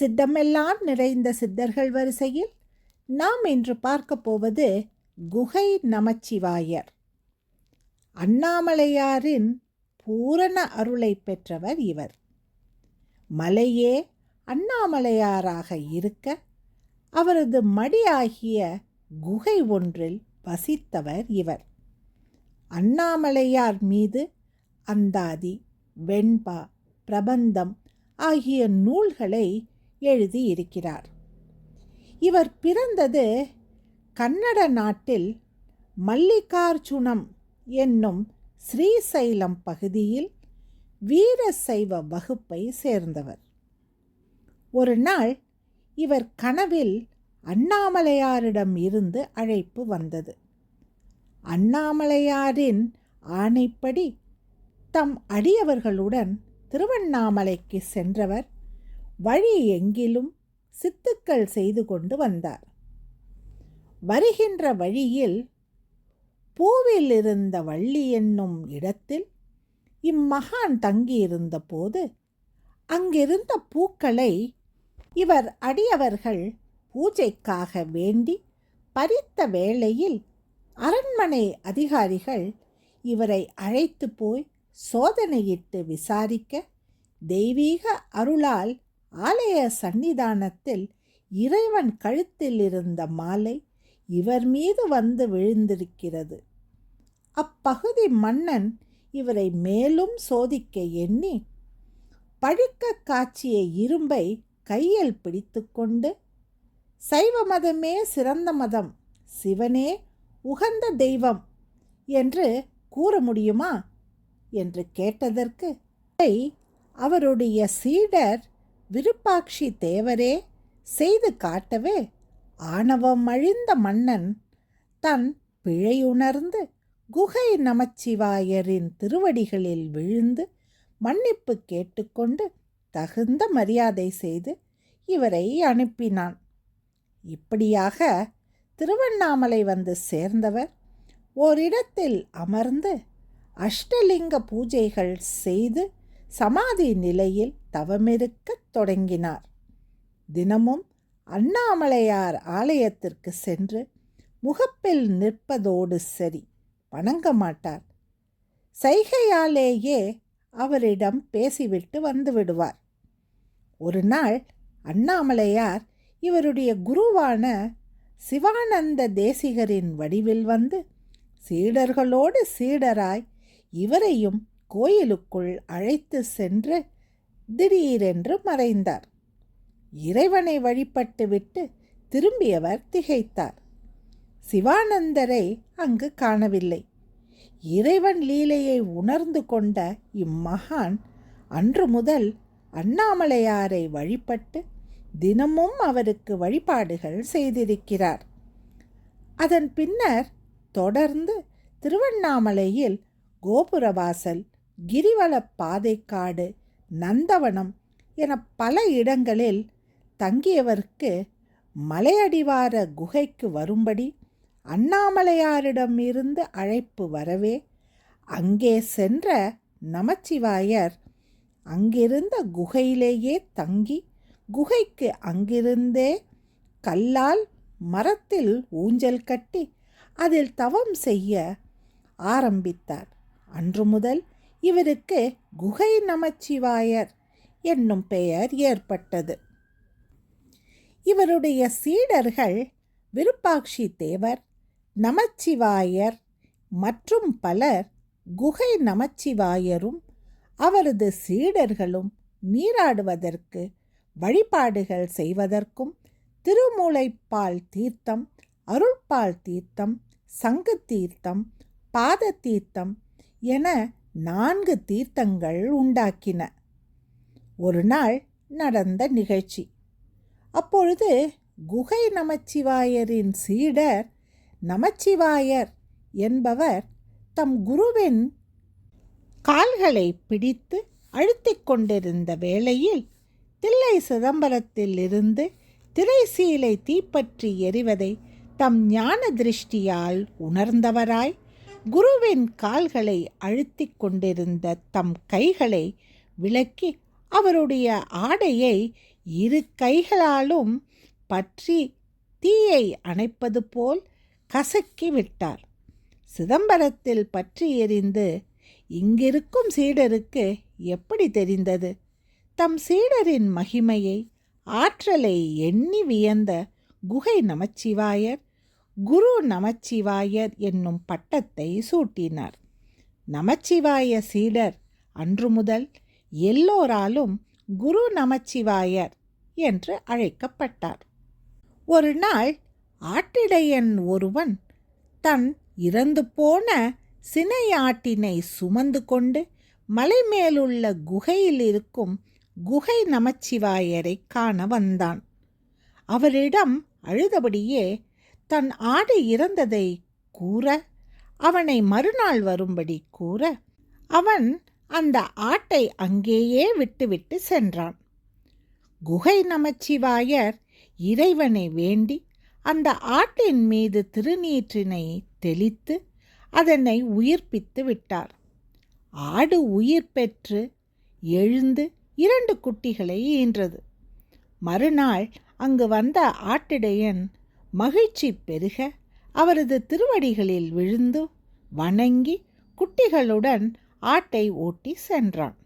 சித்தமெல்லாம் நிறைந்த சித்தர்கள் வரிசையில் நாம் இன்று பார்க்க போவது குகை நமச்சிவாயர். அண்ணாமலையாரின் பூரண அருளை பெற்றவர் இவர். மலையே அண்ணாமலையாராக இருக்க அவரது மடியாகிய குகை ஒன்றில் வசித்தவர் இவர். அண்ணாமலையார் மீது அந்தாதி வெண்பா பிரபந்தம் ஆகிய நூல்களை எழுதியிருக்கிறார் இவர் பிறந்தது கன்னட நாட்டில் மல்லிகார்ஜுனம் என்னும் ஸ்ரீசைலம் பகுதியில் வீரசைவ வகுப்பை சேர்ந்தவர். ஒரு நாள் இவர் கனவில் அண்ணாமலையாரிடம் இருந்து அழைப்பு வந்தது. அண்ணாமலையாரின் ஆணைப்படி தம் அடியவர்களுடன் திருவண்ணாமலைக்கு சென்றவர் வழி எங்கிலும் சித்துக்கள் செய்து கொண்டு வந்தார். வருகின்ற வழியில் பூவில் இருந்த வள்ளி என்னும் இடத்தில் இம்மகான் தங்கியிருந்த போது அங்கிருந்த பூக்களை இவர் அடியவர்கள் பூஜைக்காக வேண்டி பறித்த வேளையில் அரண்மனை அதிகாரிகள் இவரை அழைத்து போய் சோதனையிட்டு விசாரிக்க தெய்வீக அருளால் ஆலய சந்நிதானத்தில் இறைவன் கழுத்தில் இருந்த மாலை இவர் மீது வந்து விழுந்திருக்கிறது. அப்பகுதி மன்னன் இவரை மேலும் சோதிக்க எண்ணி பழுக்க காட்சிய இரும்பை கையில் பிடித்துக்கொண்டு சைவ மதமே சிறந்த மதம் சிவனே உகந்த தெய்வம் என்று கூற முடியுமா? என்று கேட்டதற்கு அவருடைய சீடர் விருப்பாட்சி தேவரே செய்து காட்டவே ஆணவம் அழிந்த மன்னன் தன் பிழையுணர்ந்து குகை நமச்சிவாயரின் திருவடிகளில் விழுந்து மன்னிப்பு கேட்டுக்கொண்டு தகுந்த மரியாதை செய்து இவரை அனுப்பினான். இப்படியாக திருவண்ணாமலை வந்து சேர்ந்தவர் ஓரிடத்தில் அமர்ந்து அஷ்டலிங்க பூஜைகள் செய்து சமாதி நிலையில் தவமிருக்கத் தொடங்கினார். தினமும் அண்ணாமலையார் ஆலயத்திற்கு சென்று முகப்பில் நிற்பதோடு சரி வணங்க மாட்டார். சைகையாலேயே அவரிடம் பேசிவிட்டு வந்து விடுவார். ஒரு நாள் அண்ணாமலையார் இவருடைய குருவான சிவானந்த தேசிகரின் வடிவில் வந்து சீடர்களோடு சீடராய் இவரையும் கோயிலுக்குள் அழைத்து சென்று திடீரென்று மறைந்தார். இறைவனை வழிபட்டுவிட்டு திரும்பியவர் திகைத்தார். சிவானந்தரை அங்கு காணவில்லை. இறைவன் லீலையை உணர்ந்து கொண்ட இம்மகான் அன்று முதல் அண்ணாமலையாரை வழிபட்டு தினமும் அவருக்கு வழிபாடுகள் செய்திருக்கிறார். அதன் பின்னர் தொடர்ந்து திருவண்ணாமலையில் கோபுரவாசல் கிரிவலப் பாதைக்காடு நந்தவனம் என பல இடங்களில் தங்கியவருக்கு மலையடிவார குகைக்கு வரும்படி அண்ணாமலையாரிடம் இருந்து அழைப்பு வரவே அங்கே சென்ற நமச்சிவாயர் அங்கிருந்த குகையிலேயே தங்கி குகைக்கு அங்கிருந்தே கல்லால் மரத்தில் ஊஞ்சல் கட்டி அதில் தவம் செய்ய ஆரம்பித்தார். அன்று முதல் இவருக்கு குகை நமச்சிவாயர் என்னும் பெயர் ஏற்பட்டது. இவருடைய சீடர்கள் விருப்பாட்சி தேவர் நமச்சிவாயர் மற்றும் பலர் குகை நமச்சிவாயரும் அவரது சீடர்களும் நீராடுவதற்கு வழிபாடுகள் செய்வதற்கும் திருமூளைப்பால் தீர்த்தம் அருள்பால் தீர்த்தம் சங்கு தீர்த்தம் பாத தீர்த்தம் என நான்கு தீர்த்தங்கள் உண்டாக்கின. ஒரு நாள் நடந்த நிகழ்ச்சி. அப்பொழுது குகை நமச்சிவாயரின் சீடர் நமச்சிவாயர் என்பவர் தம் குருவின் கால்களை பிடித்து அழுத்திக் கொண்டிருந்த வேளையில் தில்லை சிதம்பரத்தில் இருந்து திரைசீலை தீப்பற்றி எரிவதை தம் ஞான திருஷ்டியால் உணர்ந்தவராய் குருவின் கால்களை அழுத்திக் கொண்டிருந்த தம் கைகளை விலக்கி அவருடைய ஆடையை இரு கைகளாலும் பற்றி தீயை அணைப்பது போல் கசக்கி விட்டார். சிதம்பரத்தில் பற்றி எரிந்து இங்கிருக்கும் சீடருக்கு எப்படி தெரிந்தது? தம் சீடரின் மகிமையை ஆற்றலை எண்ணி வியந்த குகை நமச்சிவாயர் குரு நமச்சிவாயர் என்னும் பட்டத்தை சூட்டினார். நமச்சிவாய சீடர் அன்று முதல் எல்லோராலும் குரு நமச்சிவாயர் என்று அழைக்கப்பட்டார். ஒரு நாள் ஆட்டிடையன் ஒருவன் தன் இறந்து போன சினையாட்டினை சுமந்து கொண்டு மலை மேலுள்ள குகையில் இருக்கும் குகை நமச்சிவாயரை காண வந்தான். அவரிடம் அழுதபடியே தன் ஆடு இறந்ததை கூற அவனை மறுநாள் வரும்படி கூற அவன் அந்த ஆட்டை அங்கேயே விட்டுவிட்டு சென்றான். குகை நமச்சிவாயர் இறைவனை வேண்டி அந்த ஆட்டின் மீது திருநீற்றினை தெளித்து அதனை உயிர்ப்பித்து விட்டார். ஆடு உயிர் பெற்று எழுந்து இரண்டு குட்டிகளை ஈன்றது. மறுநாள் அங்கு வந்த ஆட்டிடையன் மகிழ்ச்சி பெருக. அவரது திருவடிகளில் விழுந்து வணங்கி குட்டிகளுடன் ஆட்டை ஓட்டி சென்றான்.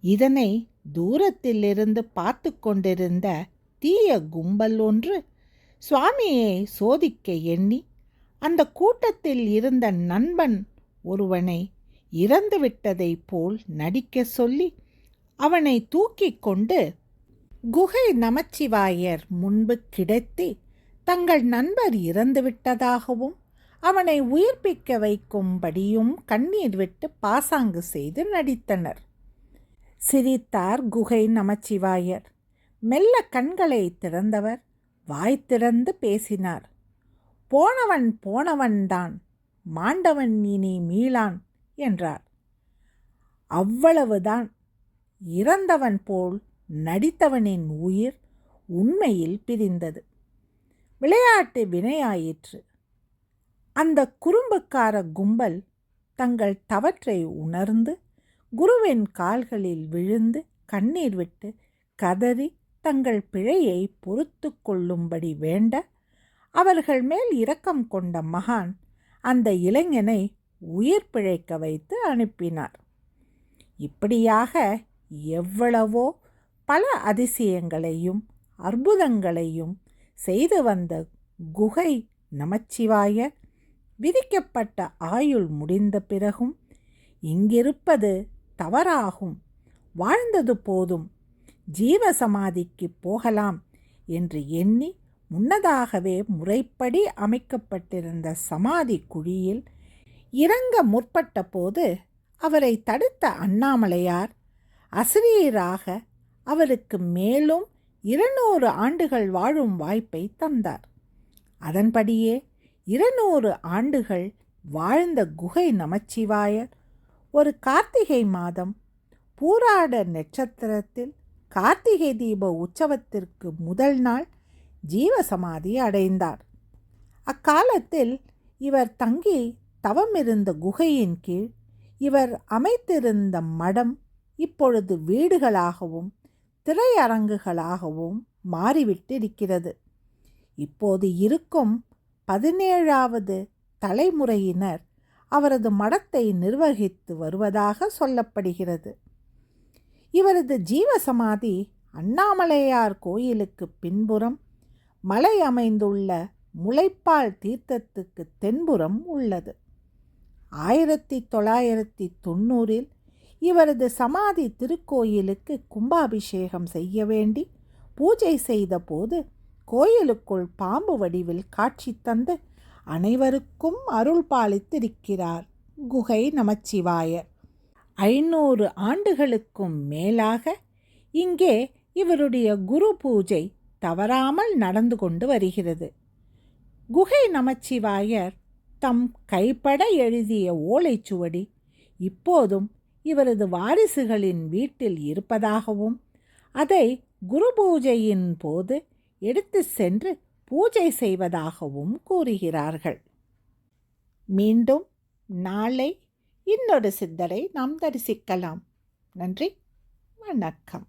இதனை தூரத்திலிருந்து பார்த்து கொண்டிருந்த தீய கும்பல் ஒன்று சுவாமியை சோதிக்க எண்ணி அந்த கூட்டத்தில் இருந்த நண்பன் ஒருவனை இறந்துவிட்டதைப் போல் நடிக்க சொல்லி அவனை தூக்கிக் கொண்டு குகை நமச்சிவாயர் முன்பு கிடத்தி தங்கள் நண்பர் இறந்துவிட்டதாகவும் அவனை உயிர்ப்பிக்க வைக்கும்படியும் கண்ணீர் விட்டு பாசாங்கு செய்து நடித்தனர். சிரித்தார் குகை நமச்சிவாயர். மெல்ல கண்களை திறந்தவர். வாய் திறந்து பேசினார். போனவன் போனவன்தான் மாண்டவன் இனி மீளான் என்றார். அவ்வளவுதான். இறந்தவன் போல் நடித்தவனின் உயிர் உண்மையில் பிரிந்தது. விளையாட்டு வினையாயிற்று. அந்த குறும்புக்கார கும்பல் தங்கள் தவற்றை உணர்ந்து குருவின் கால்களில் விழுந்து கண்ணீர் விட்டு கதறி தங்கள் பிழையை பொறுத்து கொள்ளும்படி வேண்ட அவர்கள் மேல் இரக்கம் கொண்ட மகான் அந்த இளைஞனை உயிர் பிழைக்க வைத்து அனுப்பினார். இப்படியாக எவ்வளவோ பல அதிசயங்களையும் அற்புதங்களையும் செய்து வந்த குகை நமச்சிவாய விதிக்கப்பட்ட ஆயுள் முடிந்த பிறகும் இங்கிருப்பது தவறாகும். வாழ்ந்தது போதும். ஜீவசமாதிக்கு போகலாம் என்று எண்ணி முன்னதாகவே முறைப்படி அமைக்கப்பட்டிருந்த சமாதி குழியில் இறங்க முற்பட்ட போது அவரை தடுத்த அண்ணாமலையார் அசிரியராக அவருக்கு மேலும் இருநூறு ஆண்டுகள் வாழும் வாய்ப்பை தந்தார். அதன்படியே இருநூறு ஆண்டுகள் வாழ்ந்த குகை நமச்சிவாயர் ஒரு கார்த்திகை மாதம் பூராட நட்சத்திரத்தில் கார்த்திகை தீப உற்சவத்திற்கு முதல் நாள் ஜீவசமாதி அடைந்தார். அக்காலத்தில் இவர் தங்கி தவமிருந்த குகையின் கீழ் இவர் அமைத்திருந்த மடம் இப்பொழுது வீடுகளாகவும் திரையரங்குகளாகவும் மாறிவிட்டிருக்கிறது. இப்போது இருக்கும் பதினேழாவது தலைமுறையினர் அவரது மடத்தை நிர்வகித்து வருவதாக சொல்லப்படுகிறது. இவரது ஜீவசமாதி அண்ணாமலையார் கோயிலுக்கு பின்புறம் மலை அமைந்துள்ள முளைப்பால் தீர்த்தத்துக்கு தென்புறம் உள்ளது. ஆயிரத்தி தொள்ளாயிரத்தி தொண்ணூறில் இவரது சமாதி திருக்கோயிலுக்கு கும்பாபிஷேகம் செய்ய வேண்டி பூஜை செய்தபோது கோயிலுக்குள் பாம்பு வடிவில் காட்சி தந்து அனைவருக்கும் அருள் பாலித்திருக்கிறார் குகை நமச்சிவாயர் ஐநூறு ஆண்டுகளுக்கும் மேலாக இங்கே இவருடைய குரு பூஜை தவறாமல் நடந்து கொண்டு வருகிறது. குகை நமச்சிவாயர் தம் கைப்பட எழுதிய ஓலைச்சுவடி இப்போதும் இவரது வாரிசுகளின் வீட்டில் இருப்பதாகவும் அதை குரு பூஜையின் போது எடுத்து சென்று பூஜை செய்வதாகவும் கூறுகிறார்கள். மீண்டும் நாளை இன்னொரு சித்தரை நாம் தரிசிக்கலாம். நன்றி வணக்கம்.